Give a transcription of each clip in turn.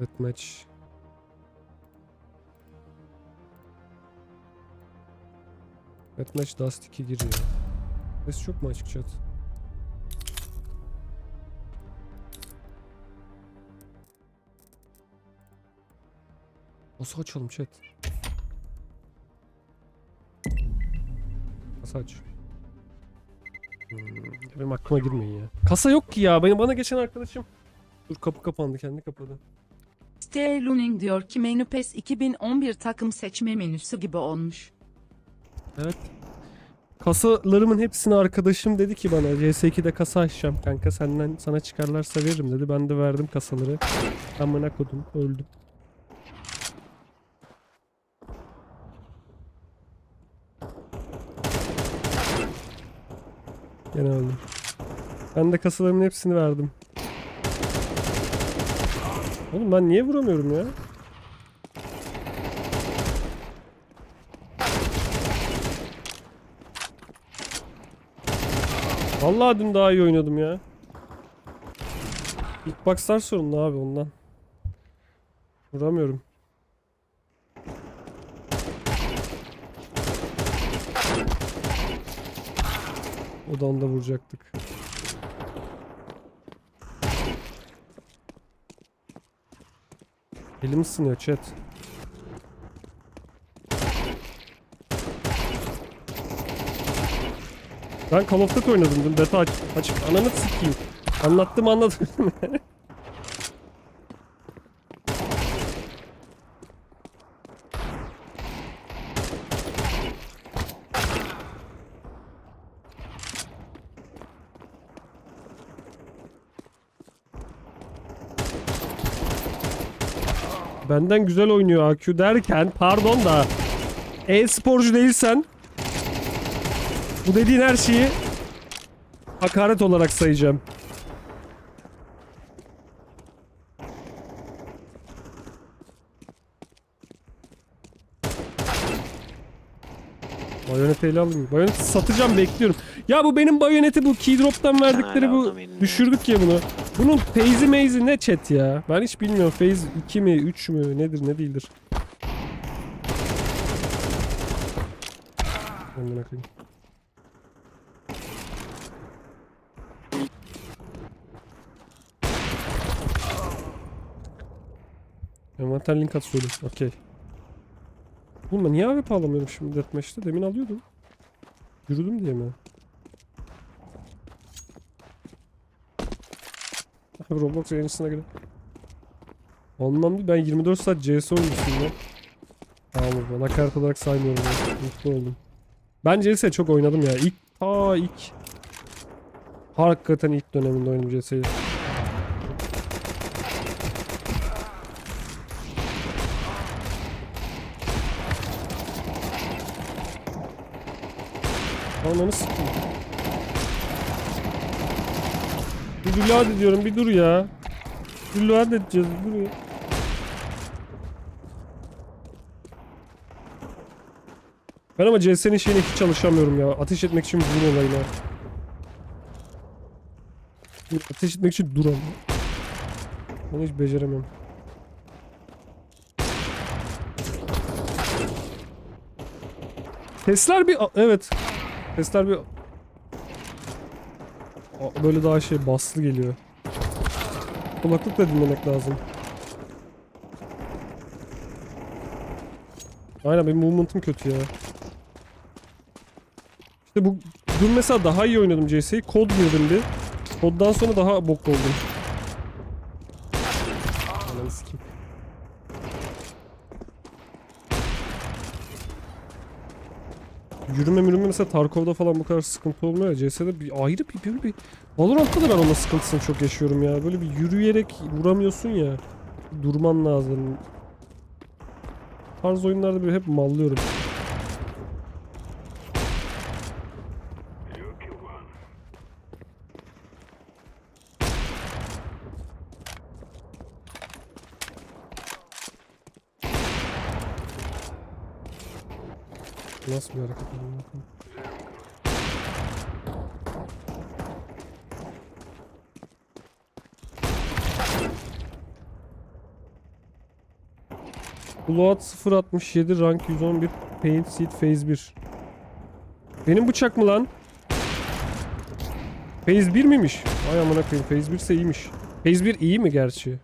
Deathmatch. Deathmatch Dust 2 giriyor. Ses çok mu açık chat? Nasıl açalım chat? Nasıl aç? Hmm, benim aklıma girmeyin ya. Kasa yok ki ya. Benim bana geçen arkadaşım. Dur kapı kapandı kendi kapadı. Stay Luning diyor ki menü PES 2011 takım seçme menüsü gibi olmuş. Evet. Kasalarımın hepsini arkadaşım dedi ki bana CS2'de kasa açacağım kanka senden sana çıkarlarsa veririm dedi. Ben de verdim kasaları. Amına kodum öldüm. Gene. Ben de kasalarımın hepsini verdim. Oğlum ben niye vuramıyorum ya? Vallahi dün daha iyi oynadım ya. Hitboxlar sorunlu abi ondan. Vuramıyorum. Odan da vuracaktık. Elim ısınıyor chat. Ben Call of Duty oynadım dün beta aç açık ananı sikeyim. Anlattım anladım. Benden güzel oynuyor AQ derken pardon da e-sporcu değilsen bu dediğin her şeyi hakaret olarak sayacağım. Bayoneti ele alayım. Bayoneti satacağım bekliyorum. Ya bu benim bayoneti bu keydrop'tan verdikleri bu düşürdük ya bunu. Bunun phase'i maze'i ne chat ya? Ben hiç bilmiyorum. Phase 2 mi 3 mü nedir ne değildir. Amına koyayım. Envanter link at söyle. Okey. Ben niye AWP alamıyorum şimdi deathmatch'te? Demin alıyordum. Yürüdüm diye mi? Roblox yayıncısına göre. Anlamam değil. Ben 24 saat CS oynuyorsun lan. Tamam ben hakaret olarak saymıyorum ya. Mutlu oldum. Ben CS çok oynadım ya. İlk ta ilk Hakikaten ilk döneminde oynadım CS'yi. Ananı sikeyim. Bir reload ediyorum bir dur ya. Reload edeceğiz dur ya. Ben ama CS'nin şeyine hiç çalışamıyorum ya. Ateş etmek için bunun olayına. Ateş etmek için duram. Onu hiç beceremem. Sesler bir... Evet. Sesler bir... Aa, Böyle daha şey baslı geliyor. Kulaklıkla dinlemek lazım. Aynen benim movement'ım kötü ya. İşte bu dün mesela daha iyi oynadım CS'yi. Kod girdim bir. Koddan sonra daha bok oldum. Ananı sikeyim. Yürüme mürüme mesela Tarkov'da falan bu kadar sıkıntı olmuyor. CS'de bir ayrı bir, bir, bir... Valorant'ta da ben onun sıkıntısını çok yaşıyorum ya. Böyle bir yürüyerek vuramıyorsun ya. Durman lazım. Tarz oyunlarda bir hep mallıyorum. Nasıl bir hareket amına Blood 067 rank 111 Paint Seed Phase 1. Benim bıçak mı lan? Phase 1 miymiş? Ay amına koyayım Phase 1 ise iyiymiş. Phase 1 iyi mi gerçi?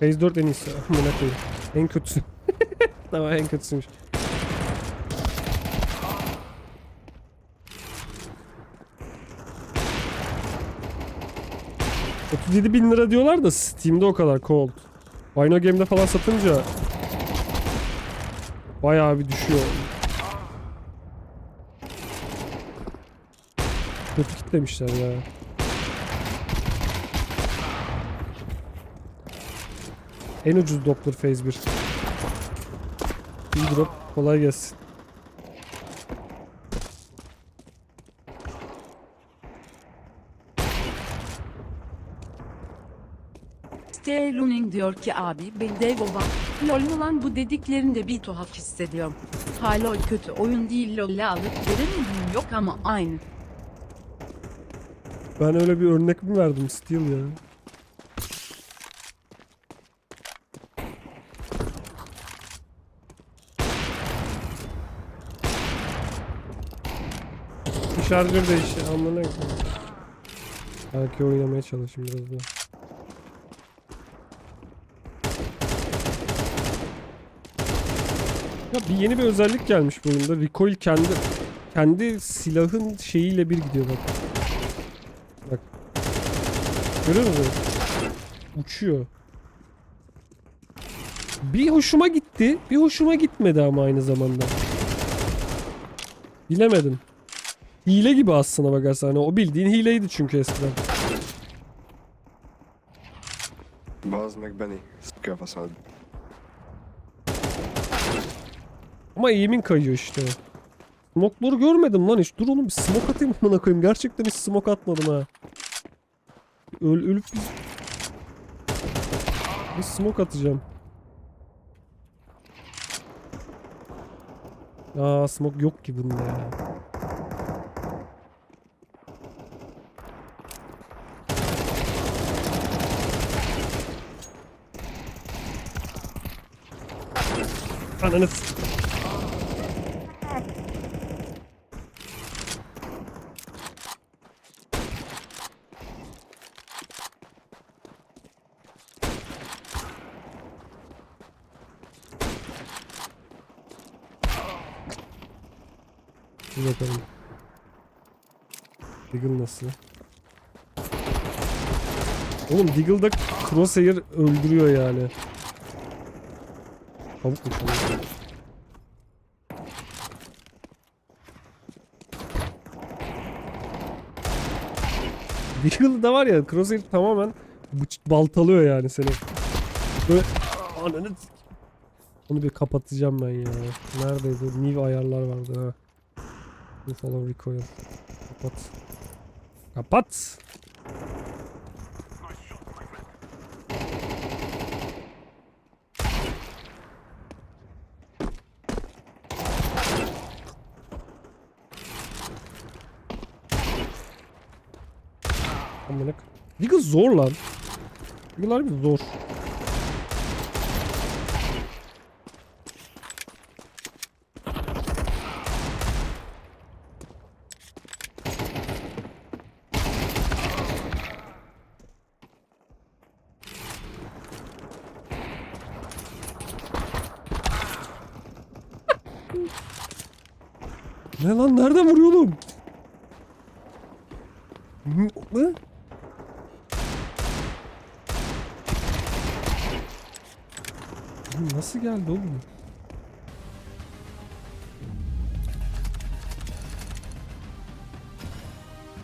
Phase 4 en iyisi. Amına koyayım. En kötüsü. tamam en kötüsüymüş. ...37 bin lira diyorlar da Steam'de o kadar cold. Bino Game'de falan satınca... ...bayağı bir düşüyor. Kötü kitlemişler ya. En ucuz Doppler Phase 1. İyi drop. Kolay gelsin. Diyor ki abi ben de baba. Lol mu lan bu dediklerinde bir tuhaf hissediyorum. Halo kötü oyun değil lol'le alıp veremediğim yok ama aynı. Ben öyle bir örnek mi verdim Steel ya? Şarjör değiş. Amına koyayım. Belki oynamaya çalışayım biraz daha. Ya bir yeni bir özellik gelmiş bu oyunda. Recoil kendi kendi silahın şeyiyle bir gidiyor bak. Bak. Görüyor musun? Uçuyor. Bir hoşuma gitti, bir hoşuma gitmedi ama aynı zamanda. Bilemedim. Hile gibi aslına bakarsan. Hani o bildiğin hileydi çünkü eskiden. Baz McBenny. Sıkıyor fasadı. Ama eğimin kayıyor işte. Smoke'ları görmedim lan hiç. Dur oğlum bir smoke atayım amına koyayım. Gerçekten hiç smoke atmadım ha. Öl ölüp bir... Smoke atacağım. Aa smoke yok ki bunda ya. Ananı bakalım. Deagle nasıl? Oğlum Deagle'da Crosshair öldürüyor yani. Tavuk mu tavuk? Deagle'da var ya Crosshair tamamen baltalıyor yani seni. Böyle Onu bir kapatacağım ben ya. Neredeydi? New ayarlar vardı ha. Follow recoil. Kapat. Kapat. Amına Deagle zor lan. Deagle harbi zor. Ne lan nereden vuruyor oğlum? Ne? Nasıl geldi oğlum?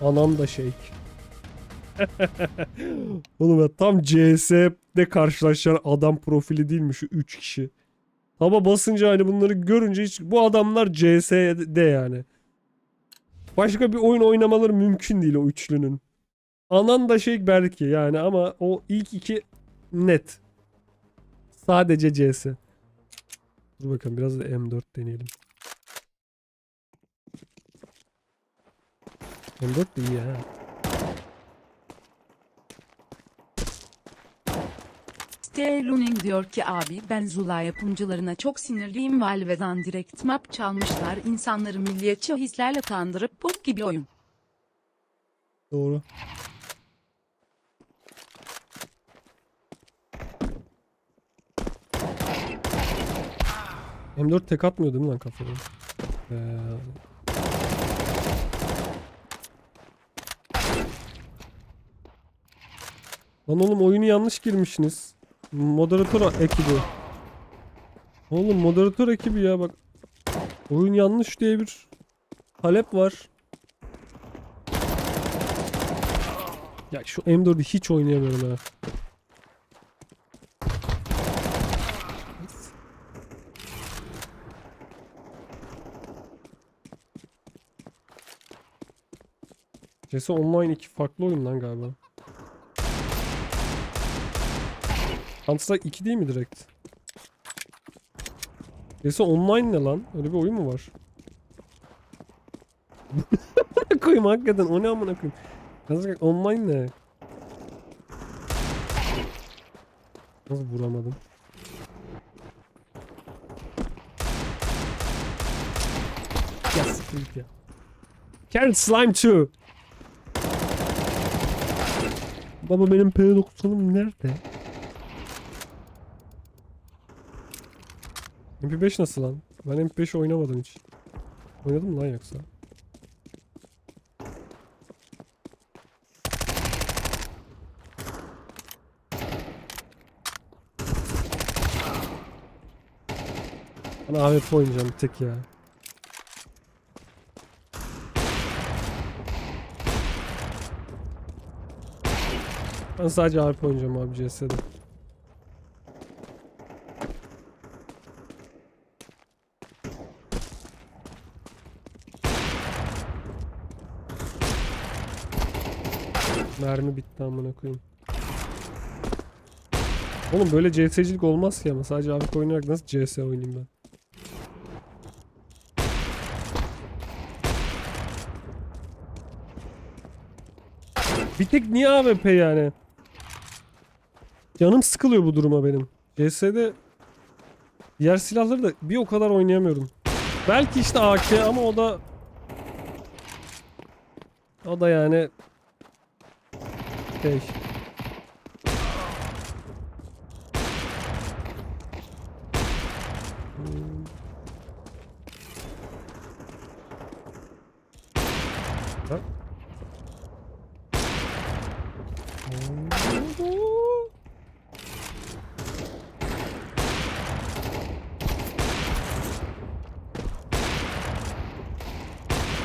Anam da şey. oğlum ya tam CS'de karşılaşan adam profili değil mi şu 3 kişi? Ama basınca hani bunları görünce hiç bu adamlar CS'de yani. Başka bir oyun oynamaları mümkün değil o üçlünün. Anan da şey belki yani ama o ilk iki net. Sadece CS. Dur bakalım biraz da M4 deneyelim. M4 de iyi ha. Steluning diyor ki abi ben Zula yapımcılarına çok sinirliyim Valve'dan direkt map çalmışlar insanları milliyetçi hislerle kandırıp bok gibi oyun. Doğru. M4 tek atmıyor değil mi lan kafada? Ee... Lan oğlum oyunu yanlış girmişsiniz. Moderatör ekibi. Oğlum moderatör ekibi ya bak. Oyun yanlış diye bir talep var. Ya şu M4'ü hiç oynayamıyorum ha. CS Online iki farklı oyun lan galiba. Counter Strike 2 değil mi direkt? CS Online ne lan? Öyle bir oyun mu var? Koyayım hakikaten o ne amına koyayım. Counter Strike Online ne? Nasıl vuramadım? Ya siktir ya. Carrot Slime 2. Baba benim P90'ım nerede? MP5 nasıl lan? Ben MP5 oynamadım hiç. Oynadım lan yoksa? Ben AWP oynayacağım tek ya. Ben sadece AWP oynayacağım abi CS'de. Mermi bitti amına koyayım. Oğlum böyle CS'cilik olmaz ki ama sadece AWP oynayarak nasıl CS oynayayım ben? Bir tek niye AWP yani? Canım sıkılıyor bu duruma benim. CS'de diğer silahları da bir o kadar oynayamıyorum. Belki işte AK ama o da o da yani şey Hmm. Bak.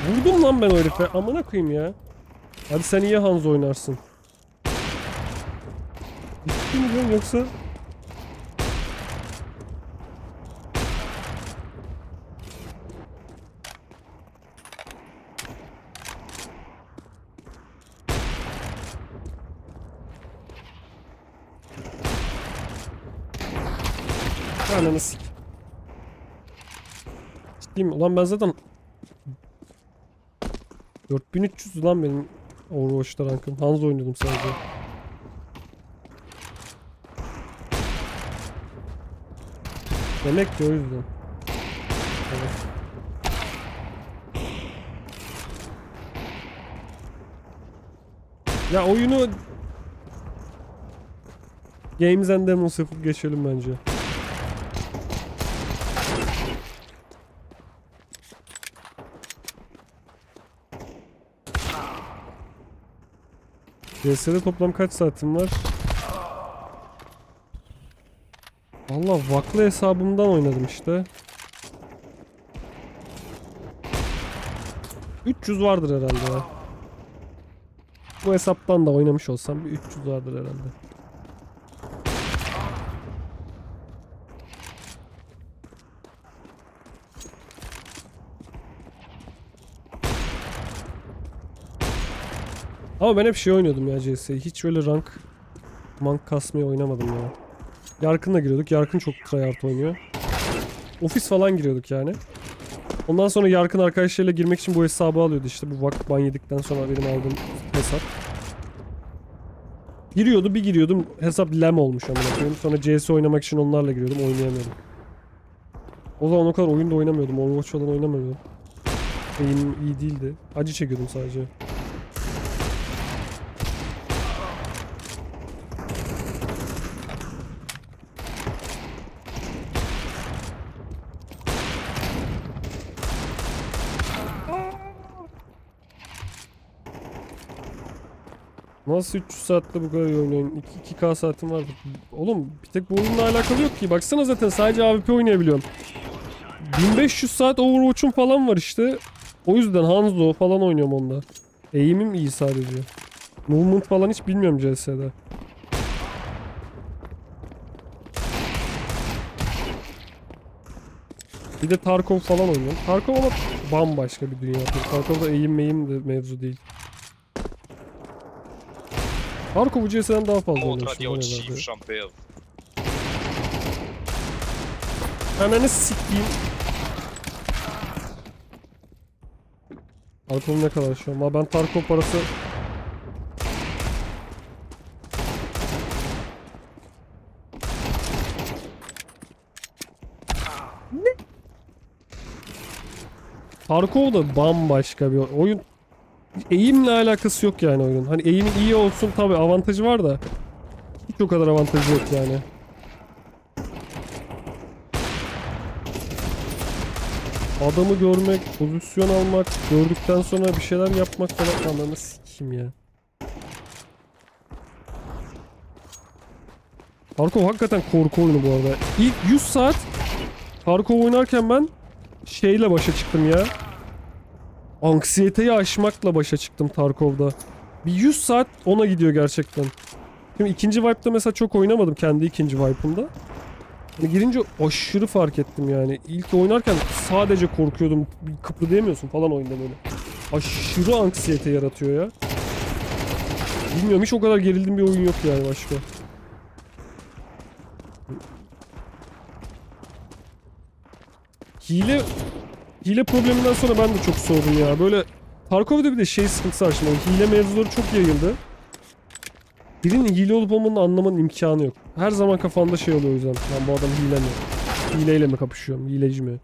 Vurdum lan ben o herife. Amına koyayım ya. Hadi sen iyi Hans oynarsın. Ciddi mi diyorsun yoksa? Ananı sik. Ciddiyim. Ulan ben zaten 4300 lan benim Overwatch'ta rankım. Hans oynuyordum sadece. Demek ki o yüzden. Evet. Ya oyunu Games and Demos yapıp geçelim bence. CS'de toplam kaç saatim var? Valla vaklı hesabımdan oynadım işte. 300 vardır herhalde ya. Bu hesaptan da oynamış olsam bir 300 vardır herhalde. Ama ben hep şey oynuyordum ya CS'yi. Hiç öyle rank mank kasmaya oynamadım ya. Yarkın'la giriyorduk. Yarkın çok tryhard oynuyor. Ofis falan giriyorduk yani. Ondan sonra Yarkın arkadaşlarıyla girmek için bu hesabı alıyordu işte. Bu vak ban yedikten sonra benim aldığım hesap. Giriyordu bir giriyordum hesap lem olmuş amına koyayım. Sonra CS oynamak için onlarla giriyordum oynayamıyordum. O zaman o kadar oyunda oynamıyordum. Overwatch falan oynamıyordum. Beyin iyi değildi. Acı çekiyordum sadece. Nasıl 300 saatte bu kadar iyi oynuyorsun? 2, 2K saatim var. Oğlum bir tek bu oyunla alakalı yok ki. Baksana zaten sadece AWP oynayabiliyorum. 1500 saat Overwatch'um falan var işte. O yüzden Hanzo falan oynuyorum onda. Eğimim iyi sadece. Movement falan hiç bilmiyorum CS'de. Bir de Tarkov falan oynuyorum. Tarkov ama bambaşka bir dünya. Tarkov'da eğim meyim de mevzu değil. Marco bu CS'den daha fazla oynamış. Mod radyo şampiyon. Ananı sikeyim. Alkolüm ne kadar şu an? Ama ben Tarkov parası... Ne? Tarkov da bambaşka bir oyun. Eğimle alakası yok yani oyunun. Hani eğimi iyi olsun tabi avantajı var da hiç o kadar avantajı yok yani. Adamı görmek, pozisyon almak, gördükten sonra bir şeyler yapmak falan ananı sikeyim ya. Tarkov hakikaten korku oyunu bu arada. İlk 100 saat Tarkov oynarken ben şeyle başa çıktım ya. Anksiyeteyi aşmakla başa çıktım Tarkov'da. Bir 100 saat ona gidiyor gerçekten. Şimdi ikinci wipe'da mesela çok oynamadım kendi ikinci wipe'ımda. Hani girince aşırı fark ettim yani. İlk oynarken sadece korkuyordum. Kıpırdayamıyorsun falan oyunda böyle. Aşırı anksiyete yaratıyor ya. Bilmiyorum hiç o kadar gerildiğim bir oyun yok yani başka. Hile hile probleminden sonra ben de çok soğudum ya. Böyle Tarkov'da bir de şey sıkıntısı var. Hile mevzuları çok yayıldı. Birinin hile olup olmadığını anlamanın imkanı yok. Her zaman kafanda şey oluyor o yüzden. Lan bu adam hile mi? Hileyle mi kapışıyorum? Hileci mi?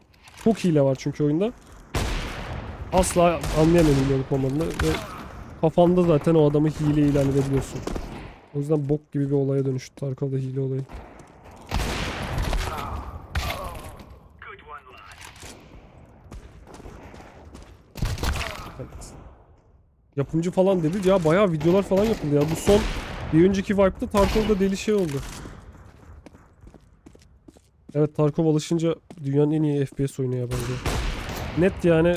Çok hile var çünkü oyunda. Asla anlayamıyorum hile olup olmadığını ve kafanda zaten o adamı hile ilan edebiliyorsun. O yüzden bok gibi bir olaya dönüştü Tarkov'da hile olayı. Evet. Yapımcı falan dedi ya bayağı videolar falan yapıldı ya. Bu son bir önceki Vibe'da Tarkov'da deli şey oldu. Evet Tarkov alışınca dünyanın en iyi FPS oyunu ya bence. Net yani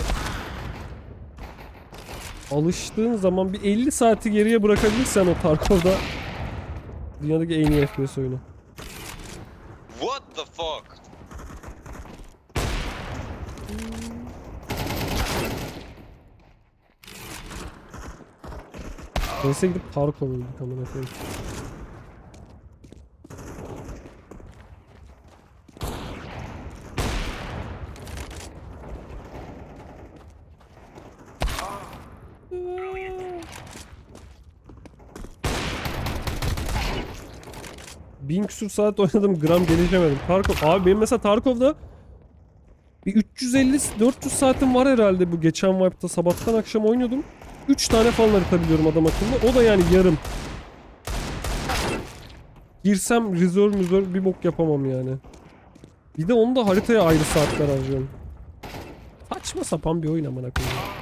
alıştığın zaman bir 50 saati geriye bırakabilirsen o Tarkov'da dünyadaki en iyi FPS oyunu. What the fuck? Neyse gidip Tarkov öldük amına koyayım. Bin küsur saat oynadım gram gelişemedim. Tarkov abi benim mesela Tarkov'da bir 350-400 saatim var herhalde bu geçen Vibe'da sabahtan akşam oynuyordum. 3 tane falan harita biliyorum adam akıllı. O da yani yarım. Girsem reserve müzör bir bok yapamam yani. Bir de onu da haritaya ayrı saatler harcıyorum. Saçma sapan bir oyun amına koyayım.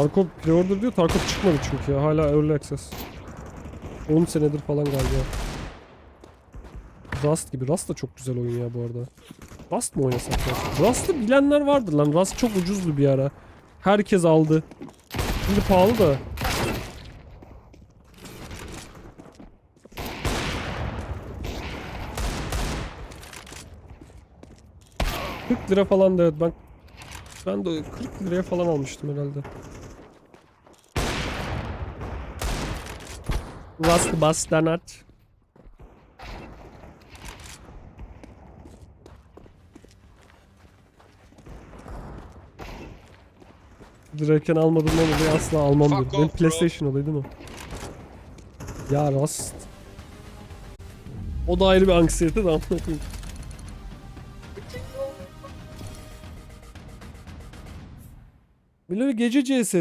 Tarkov pre-order diyor. Tarkov çıkmadı çünkü ya. Hala early access. 10 senedir falan galiba. Rust gibi. Rust da çok güzel oyun ya bu arada. Rust mı oynasak ya? Rust'ı bilenler vardır lan. Rust çok ucuzdu bir ara. Herkes aldı. Şimdi pahalı da. ...40 lira falan da evet ben... Ben de 40 liraya falan almıştım herhalde. Last Bastanat. Draken almadım ne oluyor asla almam diyor. Benim PlayStation oluyor değil mi? Ya Rust. O da ayrı bir anksiyete de anlatayım. Böyle gece CS'si